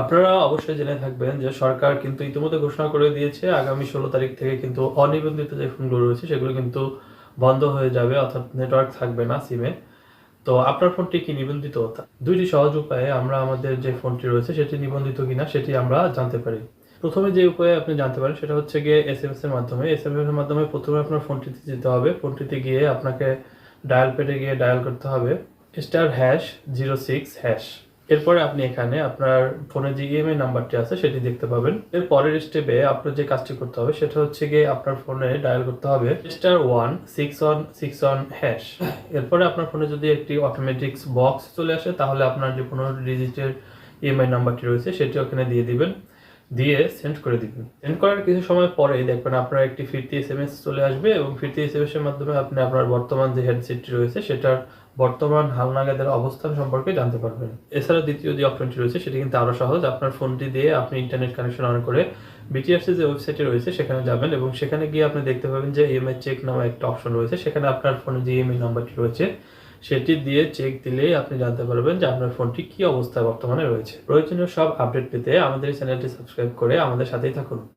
আপনারা অবশ্যই জেনে থাকবেন যে সরকার কিন্তু ইতিমধ্যে ঘোষণা করে দিয়েছে, আগামী ষোলো তারিখ থেকে কিন্তু অনিবন্ধিত যে ফোনগুলো রয়েছে সেগুলো কিন্তু বন্ধ হয়ে যাবে, অর্থাৎ নেটওয়ার্ক থাকবে না সিমে তো আপনার ফোনটি কি নিবন্ধিত? দুইটি সহজ উপায়ে আমরা আমাদের যে ফোনটি রয়েছে সেটি নিবন্ধিত কিনা সেটি আমরা জানতে পারি। প্রথমে যে উপায়ে আপনি জানতে পারেন সেটা হচ্ছে গিয়ে এস এম এস এর মাধ্যমে। এস এম এস এর মাধ্যমে প্রথমে আপনার ফোনটিতে যেতে হবে। ফোনটিতে গিয়ে আপনাকে ডায়াল পেটে গিয়ে ডায়াল করতে হবে। Star hash zero six hash এরপরে আপনি এখানে আপনার ফোনে যে ইএমআই নাম্বারটি আছে সেটি দেখতে পাবেন। এর পরের স্টেপে আপনার যে কাজটি করতে হবে সেটা হচ্ছে গিয়ে আপনার ফোনে ডায়াল করতে হবে star one six one six one hash এরপরে আপনার ফোনে যদি একটি অটোমেটিক্স বক্স চলে আসে তাহলে আপনার যে কোনো ডিজিটের ইএমআই নাম্বারটি রয়েছে সেটি ওখানে দিয়ে দিবেন। দিয়ে সেন্ড করে দিবেন। সেন্ড করার কিছু সময় পরেই দেখবেন আপনার একটি ফিরতি এস এম এস চলে আসবে এবং ফিরতি এস এম এস এর মাধ্যমে আপনি আপনার বর্তমান যে হেডসেটটি রয়েছে, সেটার বর্তমান হালনাগাদের অবস্থান সম্পর্কে জানতে পারবেন। এছাড়া দ্বিতীয় যে অপশনটি রয়েছে, সেটি কিন্তু আরও সহজ। আপনার ফোনটি দিয়ে আপনি ইন্টারনেট কানেকশন অন করে বিটিআরসি যে ওয়েবসাইটে রয়েছে, সেখানে যাবেন এবং সেখানে গিয়ে আপনি দেখতে পাবেন যে ইএমআই চেক নামে একটা অপশন রয়েছে। সেখানে আপনার ফোনে যে ইএমআই নাম্বারটি রয়েছে সেটি দিয়ে চেক দিলেই আপনি জানতে পারবেন যে আপনার ফোনটি কি অবস্থায় বর্তমানে রয়েছে। প্রয়োজনীয় সব আপডেট পেতে আমাদের চ্যানেলটি সাবস্ক্রাইব করে আমাদের সাথেই থাকুন।